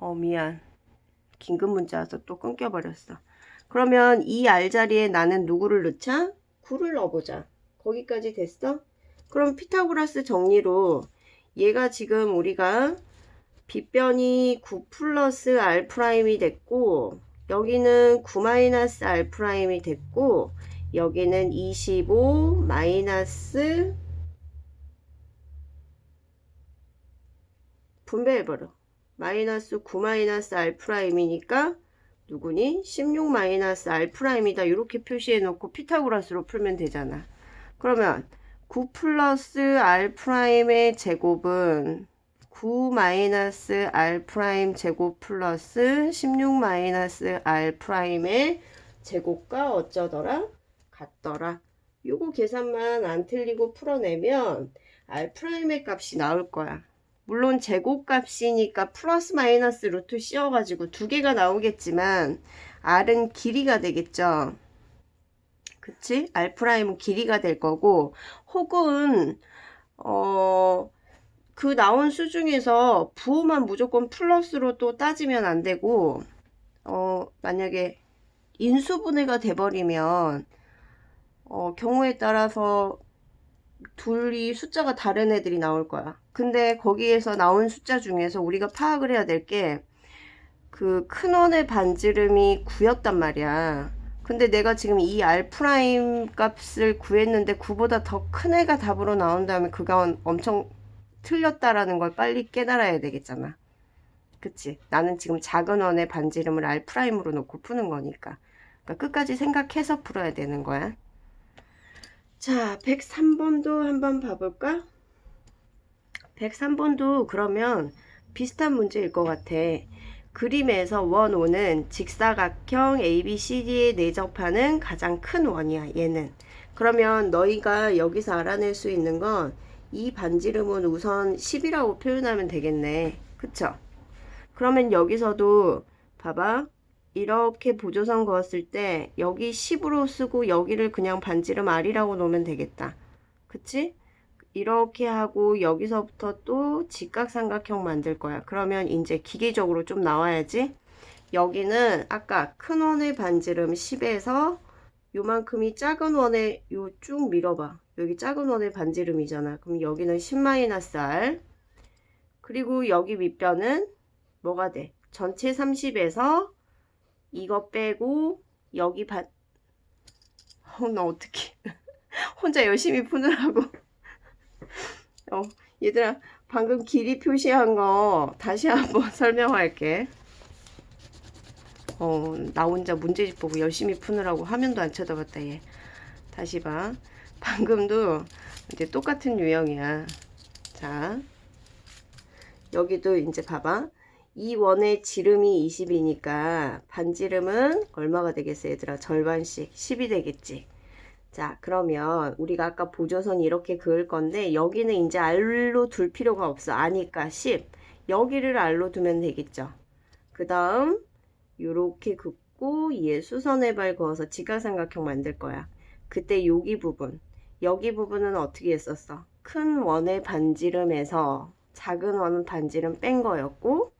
어 미안 긴급 문자 와서 또 끊겨버렸어 그러면 이 R 자리에 나는 누구를 넣자? 9를 넣어보자 거기까지 됐어? 그럼 피타고라스 정리로 얘가 지금 우리가 빗변이 9 플러스 R 프라임이 됐고 여기는 9 마이너스 R 프라임이 됐고 여기는 25 마이너스 분배해버려. 마이너스 9 마이너스 R 프라임이니까 누구니? 16 마이너스 R 프라임이다. 이렇게 표시해 놓고 피타고라스로 풀면 되잖아. 그러면 9 플러스 R 프라임의 제곱은 9 마이너스 R 프라임 제곱 플러스 16 마이너스 R 프라임의 제곱과 어쩌더라? 같더라. 요거 계산만 안 틀리고 풀어내면 R 프라임의 값이 나올 거야. 물론 제곱값이니까 플러스 마이너스 루트 씌워가지고 두 개가 나오겠지만 R은 길이가 되겠죠. 그치? R 프라임은 길이가 될 거고 혹은 어... 그 나온 수 중에서 부호만 무조건 플러스로 또 따지면 안 되고 어 만약에 인수분해가 돼버리면 어 경우에 따라서 둘이 숫자가 다른 애들이 나올 거야. 근데 거기에서 나온 숫자 중에서 우리가 파악을 해야 될 게 그 큰 원의 반지름이 9였단 말이야. 근데 내가 지금 이 R 프라임 값을 구했는데 9보다 더 큰 애가 답으로 나온다면 그가 엄청 틀렸다라는 걸 빨리 깨달아야 되겠잖아. 그치? 나는 지금 작은 원의 반지름을 R 프라임으로 놓고 푸는 거니까. 그러니까 끝까지 생각해서 풀어야 되는 거야. 자, 103번도 한번 봐볼까? 103번도 그러면 비슷한 문제일 것 같아. 그림에서 원 5는 직사각형 ABCD에 내접하는 가장 큰 원이야, 얘는. 그러면 너희가 여기서 알아낼 수 있는 건 이 반지름은 우선 10이라고 표현하면 되겠네. 그쵸? 그러면 여기서도 봐봐. 이렇게 보조선 그었을 때 여기 10으로 쓰고 여기를 그냥 반지름 R이라고 놓으면 되겠다. 그치? 이렇게 하고 여기서부터 또 직각삼각형 만들 거야. 그러면 이제 기계적으로 좀 나와야지. 여기는 아까 큰 원의 반지름 10에서 요만큼이 작은 원에 요 쭉 밀어봐. 여기 작은 원의 반지름이잖아. 그럼 여기는 10-R. 그리고 여기 밑변은 뭐가 돼? 전체 30에서 이거 빼고 여기 반... 어, 나 어떡해. 혼자 열심히 푸느라고. 어, 얘들아, 방금 길이 표시한 거 다시 한번 설명할게. 어, 나 혼자 문제집 보고 열심히 푸느라고 화면도 안 쳐다봤다, 얘. 다시 봐. 방금도 이제 똑같은 유형이야. 자, 여기도 이제 봐봐. 이 원의 지름이 20이니까 반지름은 얼마가 되겠어, 얘들아? 절반씩 10이 되겠지. 자, 그러면 우리가 아까 보조선 이렇게 그을 건데 여기는 이제 R로 둘 필요가 없어. 아니까 10. 여기를 R로 두면 되겠죠. 그 다음 요렇게 긋고 얘 수선의 발 그어서 직각삼각형 만들 거야. 그때 여기 부분, 여기 부분은 어떻게 했었어? 큰 원의 반지름에서 작은 원 반지름 뺀 거였고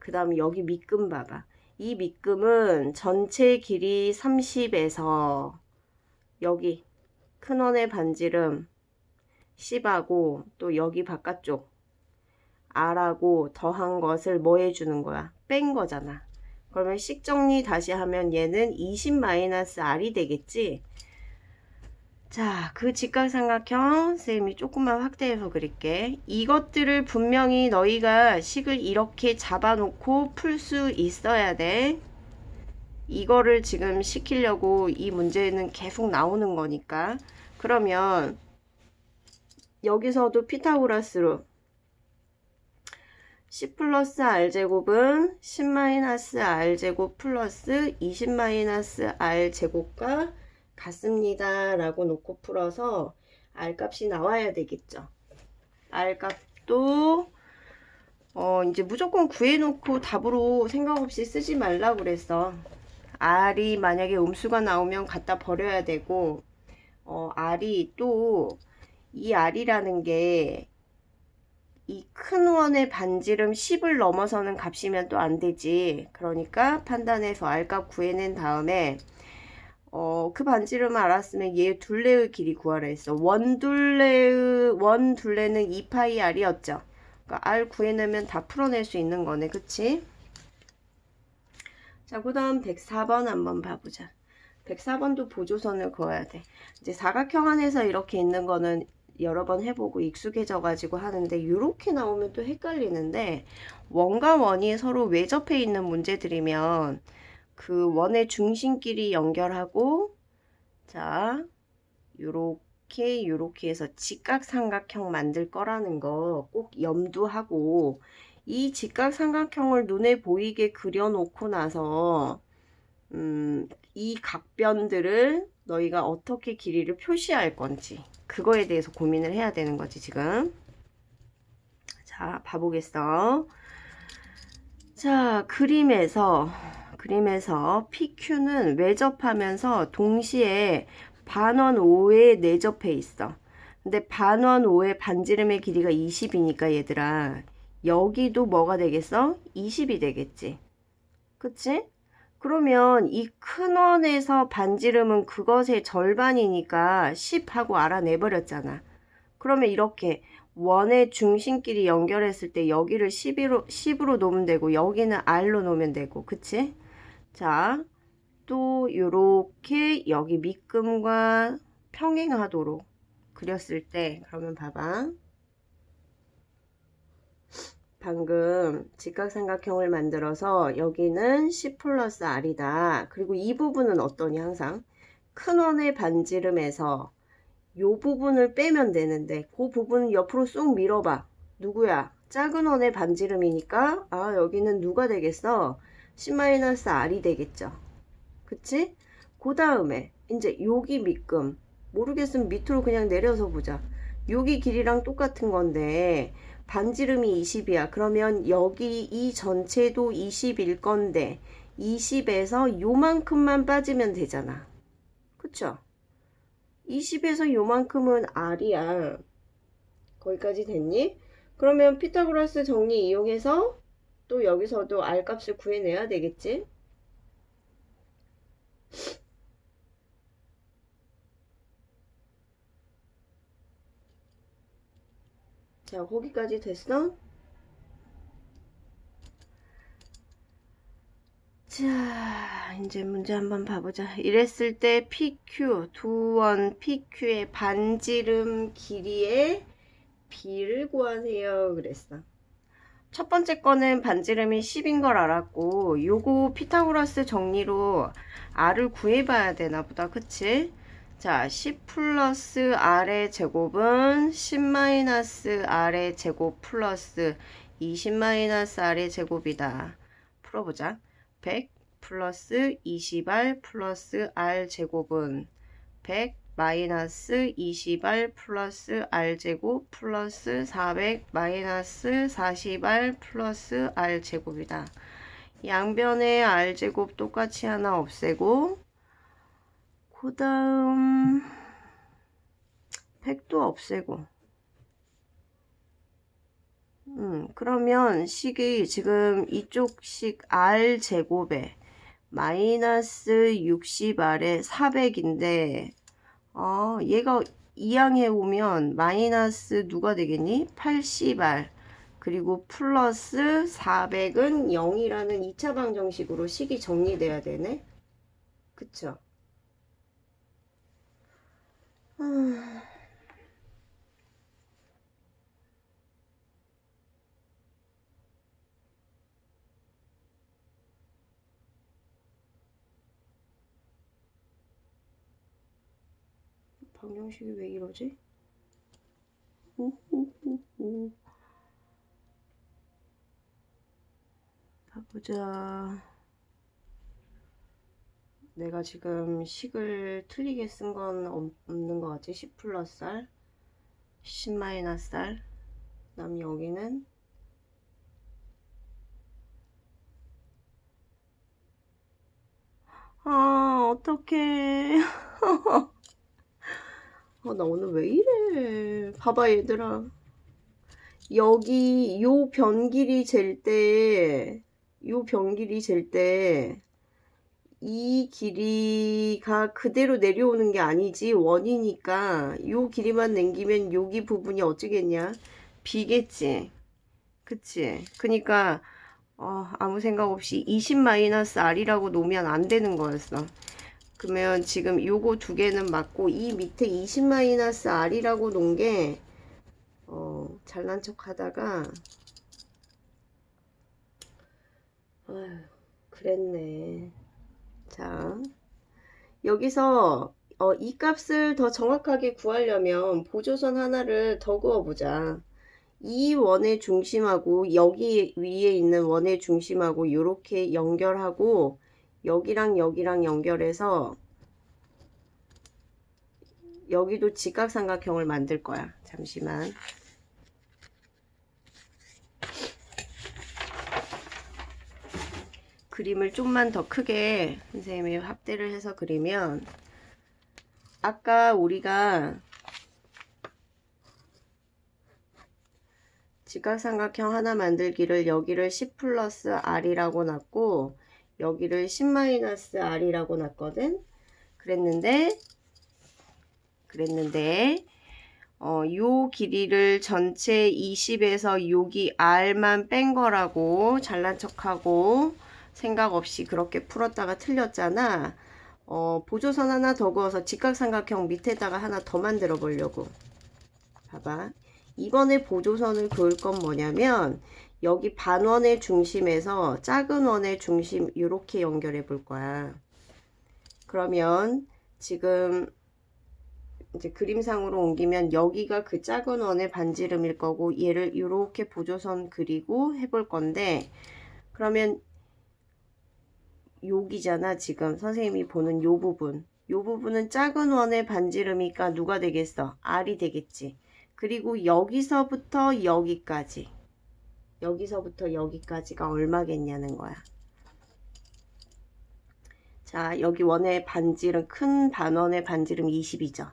그 다음 여기 밑금 봐봐. 이 밑금은 전체 길이 30에서 여기 큰 원의 반지름 10하고 또 여기 바깥쪽 R하고 더한 것을 뭐 해주는 거야? 뺀 거잖아. 그러면 식 정리 다시 하면 얘는 20-R이 되겠지? 자, 그 직각삼각형 쌤이 조금만 확대해서 그릴게. 이것들을 분명히 너희가 식을 이렇게 잡아놓고 풀 수 있어야 돼. 이거를 지금 시키려고 이 문제는 계속 나오는 거니까. 그러면 여기서도 피타고라스로 10 플러스 r제곱은 10 마이너스 r제곱 플러스 20 마이너스 r제곱과 같습니다. 라고 놓고 풀어서 r값이 나와야 되겠죠. r값도 어 이제 무조건 구해놓고 답으로 생각 없이 쓰지 말라고 그랬어. r이 만약에 음수가 나오면 갖다 버려야 되고 어 r이 또 이 r이라는 게 이큰 원의 반지름 10을 넘어서는 값이면 또 안 되지. 그러니까 판단해서 R값 구해낸 다음에 어, 그 반지름을 알았으면 얘 둘레의 길이 구하라 했어. 원 둘레의 원 둘레는 2파이 R이었죠. 그러니까 R 구해내면 다 풀어낼 수 있는 거네. 그치? 자, 그 다음 104번 한번 봐보자. 104번도 보조선을 그어야 돼. 이제 사각형 안에서 이렇게 있는 거는 여러 번 해보고 익숙해져 가지고 하는데 이렇게 나오면 또 헷갈리는데 원과 원이 서로 외접해 있는 문제들이면 그 원의 중심끼리 연결하고 자 요렇게 요렇게 해서 직각삼각형 만들 거라는 거 꼭 염두하고 이 직각삼각형을 눈에 보이게 그려놓고 나서 음, 이 각변들을 너희가 어떻게 길이를 표시할 건지 그거에 대해서 고민을 해야 되는 거지 지금. 자 봐보겠어. 자 그림에서 그림에서 PQ는 외접하면서 동시에 반원 5에 내접해 있어 근데 반원 5의 반지름의 길이가 20이니까 얘들아 여기도 뭐가 되겠어? 20이 되겠지 그치? 그러면 이 큰 원에서 반지름은 그것의 절반이니까 10하고 알아내버렸잖아. 그러면 이렇게 원의 중심끼리 연결했을 때 여기를 10으로, 10으로 놓으면 되고 여기는 R로 놓으면 되고 그치? 자, 또 요렇게 여기 밑금과 평행하도록 그렸을 때 그러면 봐봐. 방금 직각삼각형을 만들어서 여기는 10 플러스 R이다. 그리고 이 부분은 어떠니 항상? 큰 원의 반지름에서 요 부분을 빼면 되는데 그 부분은 옆으로 쑥 밀어봐. 누구야? 작은 원의 반지름이니까 아 여기는 누가 되겠어? 10-R이 되겠죠. 그치? 그 다음에 이제 여기 밑금 모르겠으면 밑으로 그냥 내려서 보자. 여기 길이랑 똑같은 건데 반지름이 20이야. 그러면 여기 이 전체도 20일 건데 20에서 요만큼만 빠지면 되잖아. 그쵸? 20에서 요만큼은 R이야. 거기까지 됐니? 그러면 피타고라스 정리 이용해서 또 여기서도 R 값을 구해내야 되겠지? 자, 거기까지 됐어? 자, 이제 문제 한번 봐보자. 이랬을 때 PQ, 두 원 PQ의 반지름 길이의 B를 구하세요. 그랬어. 첫 번째 거는 반지름이 10인 걸 알았고, 요거 피타고라스 정리로 R을 구해봐야 되나 보다. 그치? 자, 10 플러스 R의 제곱은 10 마이너스 R의 제곱 플러스 20 마이너스 R의 제곱이다. 풀어보자. 100 플러스 20R 플러스 R 제곱은 100 마이너스 20R 플러스 R 제곱 플러스 400 마이너스 40R 플러스 R 제곱이다. 양변의 R 제곱 똑같이 하나 없애고 그 다음 100도 없애고 음, 그러면 식이 지금 이쪽 식 R 제곱에 마이너스 60R에 400인데 어, 얘가 이항해 오면 마이너스 누가 되겠니? 80R 그리고 플러스 400은 0이라는 2차 방정식으로 식이 정리돼야 되네. 그쵸? 음. 방정식이 왜 이러지? 오호호호. 가보자. 내가 지금 식을 틀리게 쓴 건 없는 것 같지? 10 플러스 R, 10 마이너스 R. 그 다음 여기는 아, 어떡해. 어, 나 오늘 왜 이래. 봐봐, 얘들아. 여기 요 변길이 잴 때, 요 변길이 잴 때, 이 길이가 그대로 내려오는 게 아니지 원이니까 요 길이만 남기면 여기 부분이 어쩌겠냐 비겠지 그치 그니까 어, 아무 생각 없이 20-R이라고 놓으면 안 되는 거였어 그러면 지금 요거 두 개는 맞고 이 밑에 20-R이라고 놓은 게 어, 잘난 척 하다가 아휴 그랬네 자, 여기서 어, 이 값을 더 정확하게 구하려면 보조선 하나를 더 그어보자. 이 원의 중심하고 여기 위에 있는 원의 중심하고 이렇게 연결하고 여기랑 여기랑 연결해서 여기도 직각삼각형을 만들 거야. 잠시만. 그림을 좀만 더 크게 선생님이 확대를 해서 그리면 아까 우리가 직각삼각형 하나 만들기를 여기를 10 플러스 r이라고 놨고 여기를 10 마이너스 r이라고 놨거든 그랬는데 그랬는데 어, 요 길이를 전체 20에서 여기 r만 뺀 거라고 잘난 척하고 생각 없이 그렇게 풀었다가 틀렸잖아. 어, 보조선 하나 더 그어서 직각삼각형 밑에다가 하나 더 만들어 보려고. 봐봐. 이번에 보조선을 그을 건 뭐냐면 여기 반원의 중심에서 작은 원의 중심 이렇게 연결해 볼 거야. 그러면 지금 이제 그림상으로 옮기면 여기가 그 작은 원의 반지름일 거고 얘를 이렇게 보조선 그리고 해볼 건데 그러면 여기잖아 지금. 선생님이 보는 요 부분. 요 부분은 작은 원의 반지름이니까 누가 되겠어? R이 되겠지 그리고 여기서부터 여기까지 여기서부터 여기까지가 얼마겠냐는 거야 자 여기 원의 반지름 큰 반원의 반지름 20이죠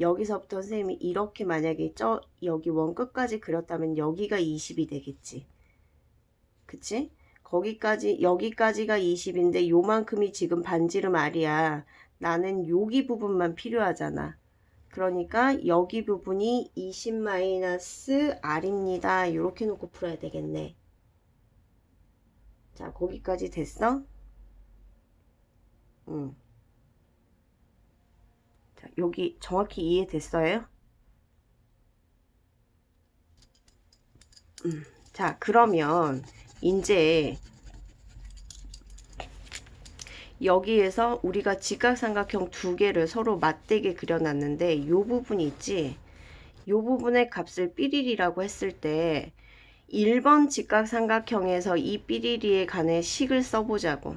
여기서부터 선생님이 이렇게 만약에 저 여기 원 끝까지 그렸다면 여기가 20이 되겠지 그치? 거기까지 여기까지가 20인데 요만큼이 지금 반지름 R이야. 나는 여기 부분만 필요하잖아. 그러니까 여기 부분이 20-R입니다. 이렇게 놓고 풀어야 되겠네. 자, 거기까지 됐어? 응. 자, 여기 정확히 이해됐어요? 음. 자, 그러면 이제 여기에서 우리가 직각삼각형 두 개를 서로 맞대게 그려놨는데 이 부분이 있지? 이 부분의 값을 삐리리라고 했을 때 1번 직각삼각형에서 이 삐리리에 관해 식을 써보자고.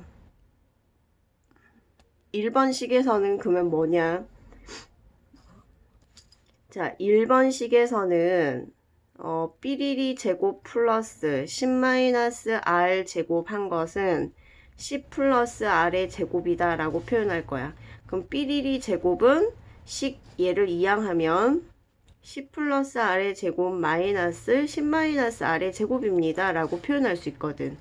1번 식에서는 그러면 뭐냐? 자 1번 식에서는 어, 삐리리 제곱 플러스 10-r 제곱 한 것은 10 플러스 r의 제곱이다 라고 표현할 거야. 그럼 삐리리 제곱은 식 얘를 이항하면 10 플러스 r의 제곱 마이너스 10 마이너스 r의 제곱입니다 라고 표현할 수 있거든.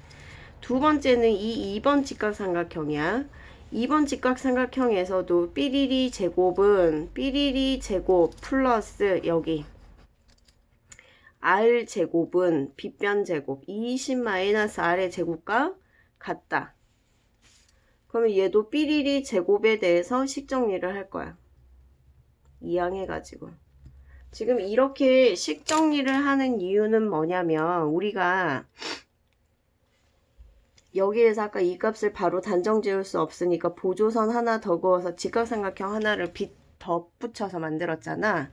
두 번째는 이 2번 직각삼각형이야. 2번 직각삼각형에서도 삐리리 제곱은 삐리리 제곱 플러스 여기 r 제곱은 빗변 제곱 20-r의 제곱과 같다. 그러면 얘도 삐리리 제곱에 대해서 식정리를 할 거야. 이항해가지고. 지금 이렇게 식정리를 하는 이유는 뭐냐면 우리가 여기에서 아까 이 값을 바로 단정 지을 수 없으니까 보조선 하나 더 그어서 직각삼각형 하나를 빗 덧붙여서 만들었잖아.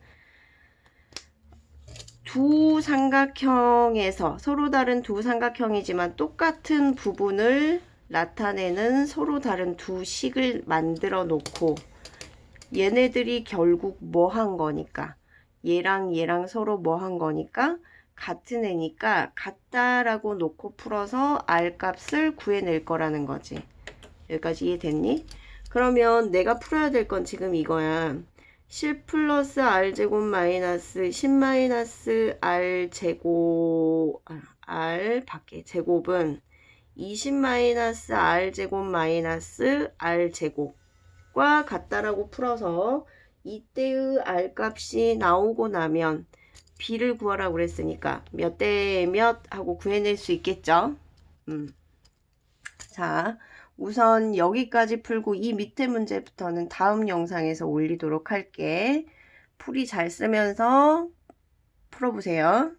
두 삼각형에서 서로 다른 두 삼각형이지만 똑같은 부분을 나타내는 서로 다른 두 식을 만들어 놓고 얘네들이 결국 뭐 한 거니까 얘랑 얘랑 서로 뭐 한 거니까 같은 애니까 같다라고 놓고 풀어서 R 값을 구해낼 거라는 거지. 여기까지 이해됐니? 그러면 내가 풀어야 될 건 지금 이거야. 10 플러스 r제곱 마이너스 10 마이너스 r제곱 아, r 밖에 제곱은 20 마이너스 r제곱 마이너스 r제곱과 같다라고 풀어서 이때의 r 값이 나오고 나면 b를 구하라고 그랬으니까 몇 대 몇 하고 구해낼 수 있겠죠. 음. 자, 우선 여기까지 풀고 이 밑에 문제부터는 다음 영상에서 올리도록 할게. 풀이 잘 쓰면서 풀어보세요.